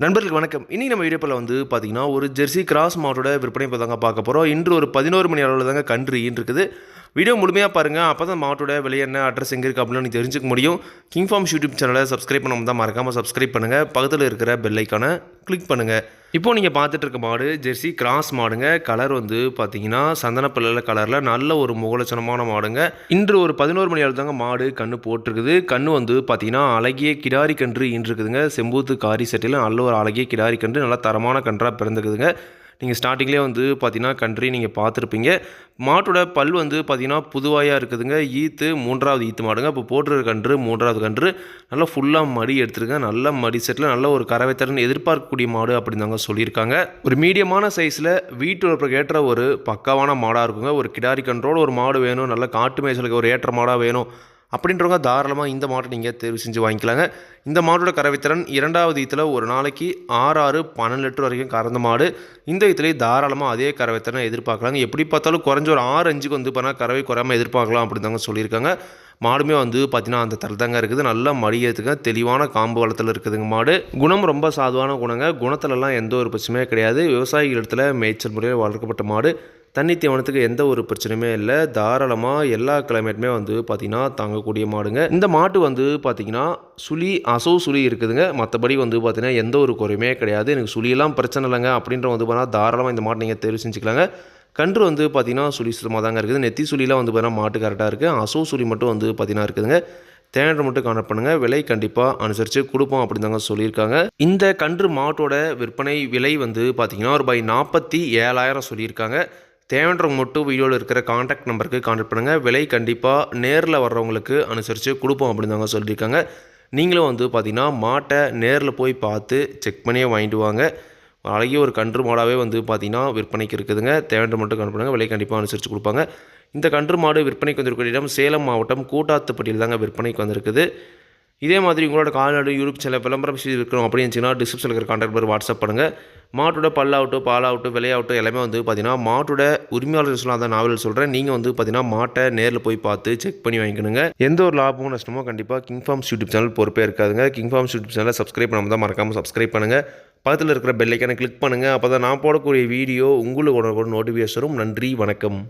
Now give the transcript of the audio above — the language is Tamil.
நண்பர்களுக்கு வணக்கம். இனி நம்ம வீடியோப்பில் வந்து பார்த்தீங்கன்னா ஒரு ஜெர்சி கிராஸ் மாட்டோட விற்பனை இப்போ தாங்க பார்க்க போகிறோம் இன்று ஒரு பதினோரு மணி அளவில் தாங்க கன்று ஈன் இருக்குது வீடியோ முழுமையாக பாருங்கள் அப்போ தான் மாட்டோட விலை என்ன அட்ரஸ் எங்கே இருக்குது அப்படின்னு தெரிஞ்சுக்க முடியும். கிங் ஃபார்ம்ஸ் யூடியூப் சேனலை சப்ஸ்கிரைப் பண்ணாமல் தான் மறக்காமல் சப்ஸ்கிரைப் பண்ணுங்கள் பக்கத்தில் இருக்கிற பெல் கிளிக் பண்ணுங்கள் இப்போது நீங்கள் பார்த்துட்டு இருக்க மாடு ஜெர்சி கிராஸ் மாடுங்க. கலர் வந்து பார்த்தீங்கன்னா சந்தனப்பிள்ளை கலரில் நல்ல ஒரு முகலட்சணமான மாடுங்க. இன்று ஒரு பதினோரு மணி அளவு தாங்க மாடு கன்று போட்டிருக்குது. கன்று வந்து பார்த்தீங்கன்னா அழகிய கிடாரி கன்று இருக்குதுங்க செம்பூத்து காரி செட்டிலும் நல்ல ஒரு அழகிய கிடாரி கன்று நல்லா தரமான கன்றாக பிறந்துக்குதுங்க நீங்கள் ஸ்டார்டிங்லேயே வந்து பார்த்தீங்கன்னா கன்றி நீங்கள் பார்த்துருப்பீங்க. மாட்டோட பல் வந்து பார்த்தீங்கன்னா புதுவாயாக இருக்குதுங்க. ஈத்து மூன்றாவது ஈத்து மாடுங்க. இப்போ போட்டுருக்க கன்று மூன்றாவது கன்று நல்லா ஃபுல்லாக மடி எடுத்துருங்க. நல்ல மடி செட்டில் நல்ல ஒரு கறவை திறன் எதிர்பார்க்கக்கூடிய மாடு அப்படின்னு தாங்க சொல்லியிருக்காங்க. ஒரு மீடியமான சைஸில் வீட்டு ஏற்ற ஒரு பக்காவான மாடாக இருக்குங்க. ஒரு கிடாரி கன்றோட ஒரு மாடு வேணும். நல்ல காட்டு மேய்ச்சலுக்கு ஒரு ஏற்ற மாடாக வேணும். அப்படின்றவங்க தாராளமாக இந்த மாட்டை நீங்கள் தேர்வு செஞ்சு வாங்கிக்கலாங்க. இந்த மாட்டோட கறவைத்திறன் இரண்டாவது ஈத்தில் ஒரு நாளைக்கு ஆறு ஆறு பன்னெண்டு லிட்டர் வரைக்கும் கறந்த மாடு. இந்த ஈத்துலேயே தாராளமாக அதே கறவைத்திறனை எதிர்பார்க்கலாங்க. எப்படி பார்த்தாலும் குறைஞ்ச ஒரு ஆறு அஞ்சுக்கு வந்து பண்ணால் கறவை குறையாமல் எதிர்பார்க்கலாம் அப்படின்னு தாங்க சொல்லியிருக்காங்க. மாடுமே வந்து பார்த்தீங்கன்னா அந்த தரத்தாங்க தாங்க இருக்குது. நல்லா மடியத்துக்கு தெளிவான காம்பு வளத்தில் இருக்குதுங்க மாடு. குணம் ரொம்ப சாதுவான குணங்க. குணத்துலலாம் எந்த ஒரு பிரச்சனையும் கிடையாது. விவசாயிகள் இடத்துல மேய்ச்சல் முறையில் வளர்க்கப்பட்ட மாடு. தண்ணி தீவனத்துக்கு எந்த ஒரு பிரச்சனையுமே இல்லை. தாராளமாக எல்லா கிளைமேட்டுமே வந்து பார்த்திங்கன்னா தாங்கக்கூடிய மாடுங்க. இந்த மாட்டு வந்து பார்த்திங்கன்னா சுழி அசோ சுழி இருக்குதுங்க. மற்றபடி வந்து பார்த்திங்கன்னா எந்த ஒரு குறையுமே கிடையாது. எனக்கு சுழியெல்லாம் பிரச்சனை இல்லைங்க. அப்படின்ற வந்து பார்த்தீங்கன்னா தாராளமாக இந்த மாட்டை நீங்கள் தெரிவு செஞ்சுக்கலாங்க. கன்று வந்து பார்த்திங்கன்னா சுழி சுத்தமாக தாங்க இருக்குது. நெத்தி சுழிலாம் வந்து பார்த்தீங்கன்னா மாட்டு கரெக்டாக இருக்குது அசோ சுழி மட்டும் வந்து பார்த்திங்கன்னா இருக்குதுங்க. தேனரை மட்டும் கான்டாக்ட் பண்ணுங்கள் விலை கண்டிப்பாக அனுசரித்து கொடுப்போம் அப்படின்னு தாங்க சொல்லியிருக்காங்க. இந்த கன்று மாட்டோட விற்பனை விலை வந்து பார்த்திங்கன்னா ஒரு பை நாற்பத்தி ஏழாயிரம் சொல்லியிருக்காங்க. தேவைன்றவங்க மட்டும் வீடியோவில் இருக்கிற காண்டாக்ட் நம்பருக்கு கான்டாக்ட் பண்ணுங்கள் விலை கண்டிப்பாக நேரில் வர்றவங்களுக்கு அனுசரித்து கொடுப்போம் அப்படின்னு தாங்க சொல்லியிருக்காங்க. நீங்களும் வந்து பார்த்திங்கன்னா மாட்டை நேரில் போய் பார்த்து செக் பண்ணியே வாங்கிட்டு வாங்க. அழகிய ஒரு கன்று மாடாகவே வந்து பார்த்திங்கன்னா விற்பனைக்கு இருக்குதுங்க. தேவைன்ற மட்டும் கான்டாக்ட் பண்ணுங்கள் விலை கண்டிப்பாக அனுசரித்து கொடுப்பாங்க. இந்த கன்று மாடு விற்பனைக்கு வந்திருக்கிற இடம் சேலம் மாவட்டம் கூட்டாத்துப்பட்டியில் தாங்க விற்பனைக்கு வந்திருக்குது. இதே மாதிரி உங்களோட கால்நாடு யூடியூப் சேனல் விளம்பரம் செய்து இருக்கணும் அப்படின்னு இருந்துச்சுன்னா டிஸ்கிரிப்ஷனில் இருக்கிற கான்டாக்ட் நம்பர் வாட்ஸ்அப் பண்ணுங்கள் மாட்டோட பல்லாகட்டும் பாலாகட்டும் விலையாகட்டும் எல்லாமே வந்து பார்த்தீங்கன்னா மாட்டோட உரிமையாளர் சொல்லாத நாவல் சொல்கிறேன் நீங்கள் வந்து பார்த்தீங்கன்னா மாட்டை நேரில் போய் பார்த்து செக் பண்ணி வாங்கிக்கணுங்க. எந்த ஒரு லாபமும் நஷ்டமோ கண்டிப்பாக கிங் ஃபார்ம்ஸ் யூடியூப் சேனல் பொறுப்பே இருக்காதுங்க. கிங் ஃபார்ம்ஸ் யூடியூப் சேனலை சப்ஸ்கிரைப் பண்ணாமல் தான் மறக்காமல் சப்ஸ்கிரைப் பண்ணுங்கள் பக்கத்தில் இருக்கிற பெல்லைக்கான கிளிக் பண்ணுங்கள் அப்போ தான் நான் போடக்கூடிய வீடியோ உங்களுக்கு உடனே நோட்டிஃபிகேஷனும் நன்றி வணக்கம்.